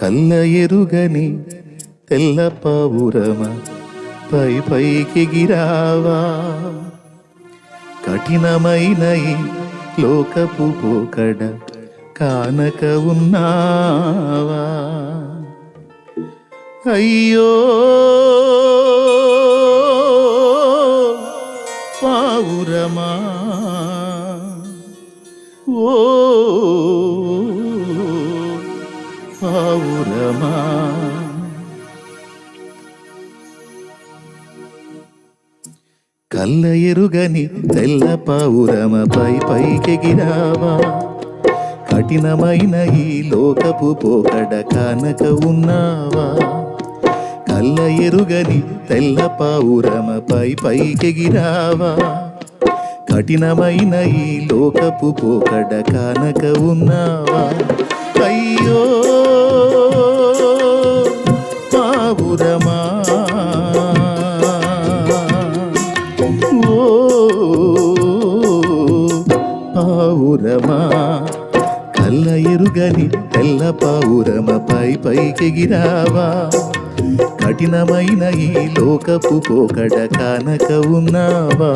కల్ల ఎరుగని తెల్ల పావురమ పై పైకి గిరావా. కఠినమైన లోకపు పోకడ కానక ఉన్నావా. అయ్యో పావురమా. ఓ తెల్ల ఎరుగని తెల్ల పావురమ పై పైకెగిరావా కఠినమైన ఈ లోకపు పోకడ కానక ఉన్నావా? కళ్ళ ఎరుగని తెల్ల పావురమ పై పైకెగిరావా కఠినమైన ఈ లోకపు పోకడ కానక ఉన్నావా? అయ్యో! తెల్లని తెల్ల పావురమ పై పైకెగిరావా? కఠినమైన ఈ లోకపు పోకడ కానక ఉన్నావా?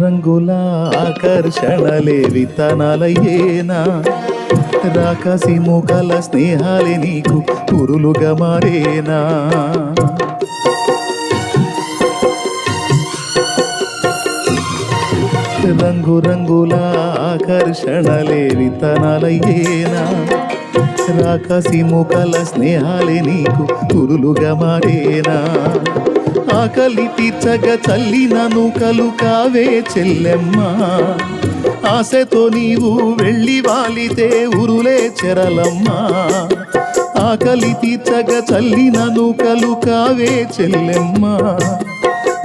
రంగుల ఆకర్షణలేవి తనాలయ్యేనా రాకసి ముఖల స్నేహాలే నీకు పురులుగా మారేనా? రంగు రంగుల ఆకర్షణలే విత్తనాలయ్యేనా? రాకసి ముఖల స్నేహాలే నీకు పురులుగా మారేనా? ఆకలి తీర్చగ చల్లిన నూకలు కావే చెల్లెమ్మ. ఆశతో నీవు వెళ్ళి వాలితే ఉరులే చెరలమ్మ. ఆకలి తీర్చగ చల్లిన నూకలు కావే చెల్లెమ్మ.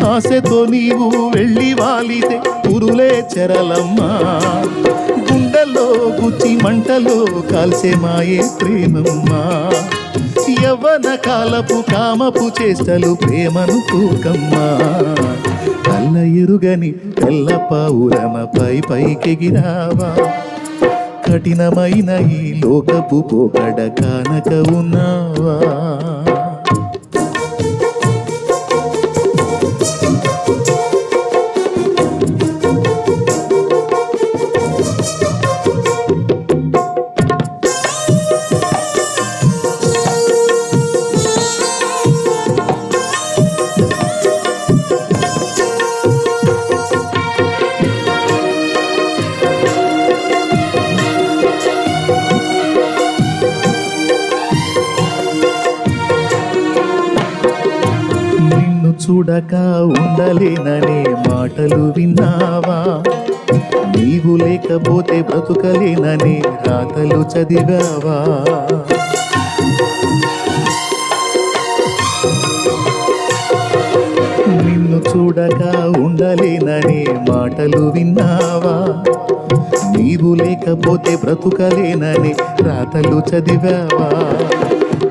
ఆశతో నీవు వెళ్ళి వాలితే ఉరులే చెరలమ్మ. గుండెల్లో గుచ్చి మంటలో కాల్సే మాయే ప్రేమమ్మా. యవ్వన కాలపు కామపు చేష్టలు ప్రేమను తూకమ్మా. కళ్ళ ఎరుగని తెల్ల పావురమ పై పైకెగిరావా. కఠినమైన ఈ లోకపు పోకడ కానక ఉన్నావా. చూడక ఉండలేననే మాటలు విన్నావా? నీవు లేకపోతే బ్రతుకలేనని రాతలు చదివావా? నిన్ను చూడక ఉండలేనని మాటలు విన్నావా? నీవు లేకపోతే బ్రతుకలేనని రాతలు చదివావా?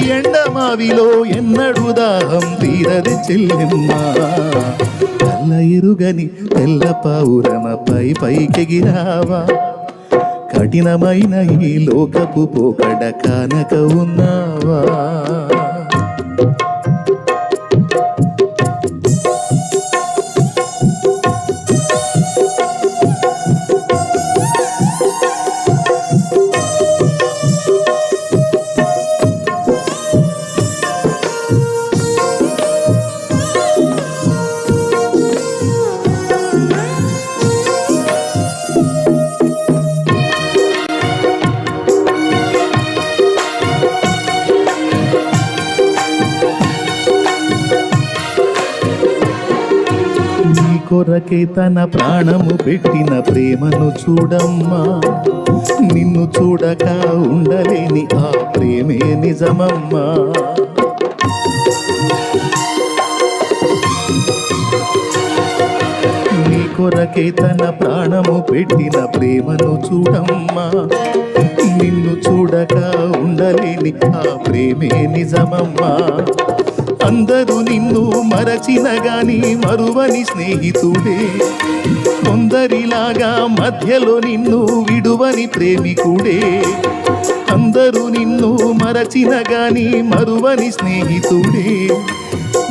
ఎండమావిలో ఎన్నడు దాహం తీరది చెల్లెమ్మా. కల్ల ఎరుగని తెల్ల పావురమ పై పైకెగిరావా కఠినమైన ఈ లోకపు పోకడ కానక ఉన్నావా? కొరకే తన ప్రాణము పెట్టిన ప్రేమను చూడమ్మా. నిన్ను చూడక ఉండలేని ఆ ప్రేమే నిజమమ్మా. నీ కొరకే తన ప్రాణము పెట్టిన ప్రేమను చూడమ్మా. నిన్ను చూడక ఉండలేని ఆ ప్రేమే నిజమమ్మా. అందరూ నిన్ను మరచిన గాని మరువని స్నేహితుడే. కొందరిలాగా మధ్యలో నిన్ను విడువని ప్రేమికుడే. అందరూ నిన్ను మరచిన గాని మరువని స్నేహితుడే.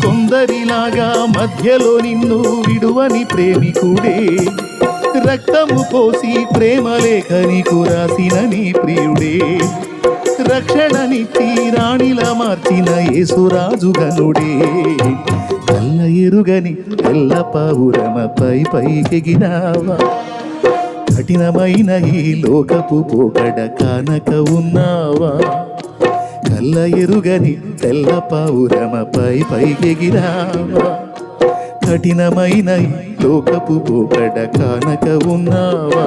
కొందరిలాగా మధ్యలో నిన్ను విడువని ప్రేమికుడే. రక్తము పోసి ప్రేమ లేఖని కురాసిన నీ ప్రియుడే. రక్షణనిచ్చి రాణిలా మార్చిన యేసురాజు గనుడే కల్ల ఎరుగని తెల్ల పావురమ పై పైకెగినావా? కఠినమైన ఈ లోకపు పోకడ కానక ఉన్నావా? కల్ల ఎరుగని తెల్ల పావురమ పై పైకెగిరావా కఠినమైన ఈ లోకపు పోకడ కానక ఉన్నావా?